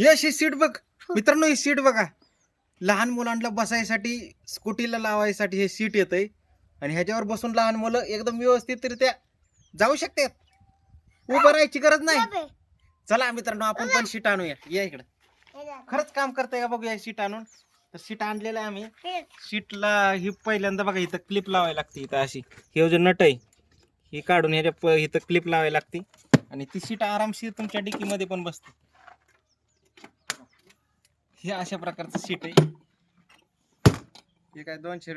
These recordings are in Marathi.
यश ही सीट बघ. मित्रांनो ही सीट बघा. लहान मुलांना बसायसाठी स्कूटीला लावायसाठी हे सीट येतंय. आणि ह्याच्यावर बसून लहान मुलं एकदम व्यवस्थितरित्या जाऊ शकतात. उभं राहायची गरज नाही. चला मित्रांनो आपण पण सीट आणूया. या इकडे. खरंच काम करतंय का बघूया सीट आणून? तर सीट आणलेलं आहे आम्ही. सीटला ही पहिल्यांदा बघा इथं क्लिप लावायला लागते इथं अशी. हे जे नट आहे ही काढून ह्याच्या इथं क्लिप लावायला लागते. आणि ती सीट आरामशीर तुमच्या डिकीमध्ये पण बसते. हे अशा प्रकारचं सीट आहे. हे काय दोनशे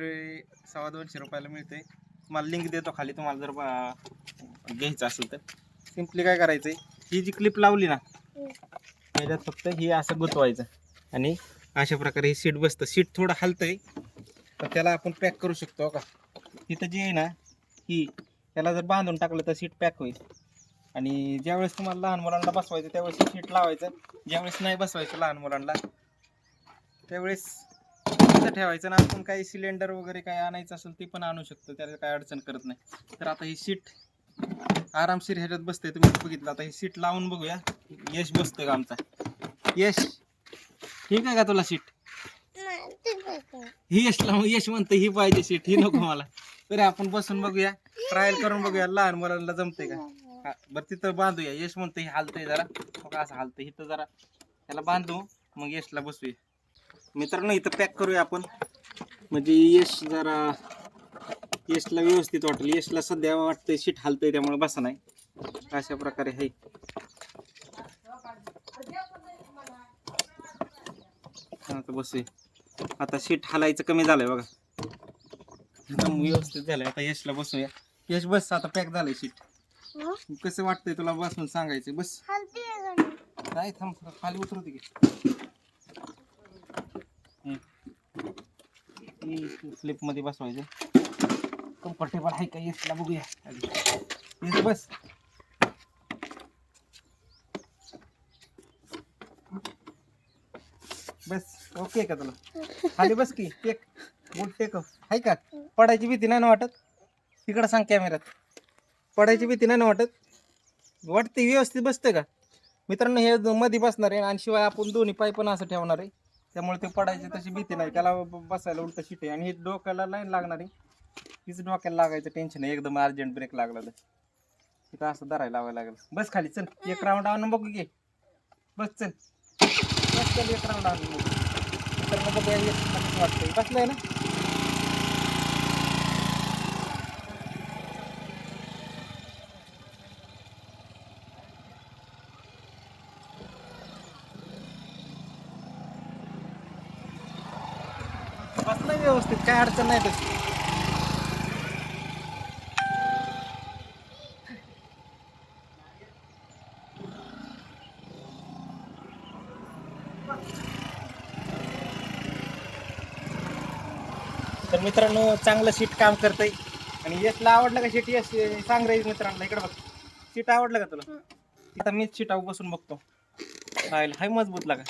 सव्वा दोनशे रुपयाला मिळते मला लिंक देतो खाली तुम्हाला जर बा- घ्यायचं असेल तर. सिम्पली काय करायचंय ही जी क्लिप लावली ना त्याच्यात फक्त ही असं गुतवायचं. आणि अशा प्रकारे ही सीट बसतं. सीट थोडं हलतंय तर त्याला आपण पॅक करू शकतो हो का? इथं जी आहे ना ही त्याला जर बांधून टाकलं तर सीट पॅक होईल. आणि ज्यावेळेस तुम्हाला लहान मुलांना बसवायचं त्यावेळेस सीट लावायचं. ज्यावेळेस नाही बसवायचं लहान मुलांना त्यावेळेस ठेवायचं ना आपण काही सिलेंडर वगैरे काय आणायचं असेल ते पण आणू शकतो. त्याला काय अडचण करत नाही. तर आता ही सीट आरामशीर ह्याच्यात बसते तुम्ही बघितलं. आता ही सीट लावून बघूया. यश बसतोय का आमचा? यश. ठीक आहे का तुला सीट ही यश लावून यश म्हणते ही पाहिजे सीट ही नको मला. तरी आपण बसून बघूया. ट्रायल करून बघूया. लहान मुलांना जमते का? बरं तिथं बांधूया. यश म्हणतं ही हालतंय जरा. मग असं हालतंय. इथं जरा त्याला बांधू. मग यशला बसूया मित्रांनो इथं पॅक करूया आपण. म्हणजे यश जरा यशला व्यवस्थित वाटेल. यशला सध्या वाटतंय सीट हालतंय त्यामुळे बसा नाही. अशा प्रकारे आहे. आता बसूया आता सीट हालायचं कमी झालंय बघा. एकदम व्यवस्थित झालंय. आता यशला बसूया. यश बस. आता पॅक झालंय सीट कसं वाटतंय तुला बसून सांगायचं? बस. काय थांब खाली उतरवते की. स्लिपमध्ये बसवायचं. कम्फर्टेबल आहे का येसला बघूया. येस बस. बस ओके का तुला? खाली बस की टेक बोट टेक आहे का? पडायची भीती नाही ना वाटत? तिकडं सांग कॅमेऱ्यात पडायची भीती नाही ना वाटत? वाटते व्यवस्थित बसते का? मित्रांनो हे मध्ये बसणार आहे आणि शिवाय आपण दोन्ही पाय पण असं ठेवणार आहे. त्यामुळे ते पडायची तशी भीती नाही त्याला ब- बसायला उलट शिटे आहे आणि हे डोक्याला लाईन लागणार आहे तीच डोक्याला लागायचं टेन्शन आहे एकदम अर्जंट ब्रेक लागला तर तिथं असं धरायला लावायला लागेल बस खाली चल एक राऊंड आणून बघू घे बस चल बस चल एक राऊंड आणून बघू मग बघूया एक कसं वाटतंय बसलंय ना बसलंय व्यवस्थित काय अडचण नाही तशी तर मित्रांनो चांगलं सीट काम करतंय. आणि यशला आवडलं का सीट यश सांग रे मित्रांना इकडे बघ. सीट आवडलं का तुला? आता मीच सीटावर बसून बघतो. राहील हाय मजबूत लागा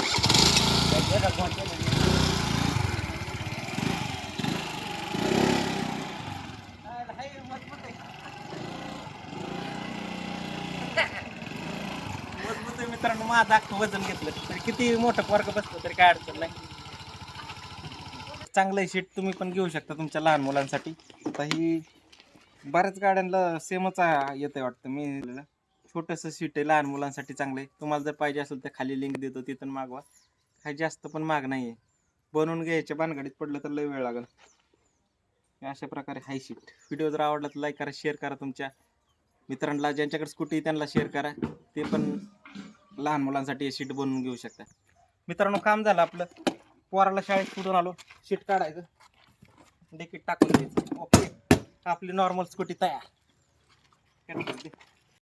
हाय मजबूत आहे. मजबूत आहे मित्रांनो माझं अख्खं वजन घेतलं. तरी किती मोठं पोरग बसलं तरी काय अडचण नाही. चांगलं शीट तुम्ही पण घेऊ शकता तुमच्या लहान मुलांसाठी. आता ही बऱ्याच गाड्यांना सेमच येतं वाटतं मी. छोटंसं शीट आहे लहान मुलांसाठी चांगलं आहे. तुम्हाला जर पाहिजे असेल तर खाली लिंक देतो तिथून मागवा. काही जास्त पण माग नाही आहे बनवून घ्यायच्या बानगाडीत पडलं तर लय वेळ लागेल. अशा प्रकारे हाय सीट व्हिडिओ जर आवडला तर लाईक करा शेअर करा तुमच्या मित्रांना. ज्यांच्याकडे स्कूटी त्यांना शेअर करा. ते पण लहान मुलांसाठी शीट बनवून घेऊ शकता. मित्रांनो काम झालं आपलं. पोराला शाळेत कुठून आलो. शीट काढायचं. डेकीट टाकून द्यायचं. ओके आपली नॉर्मल स्कूटी तयार.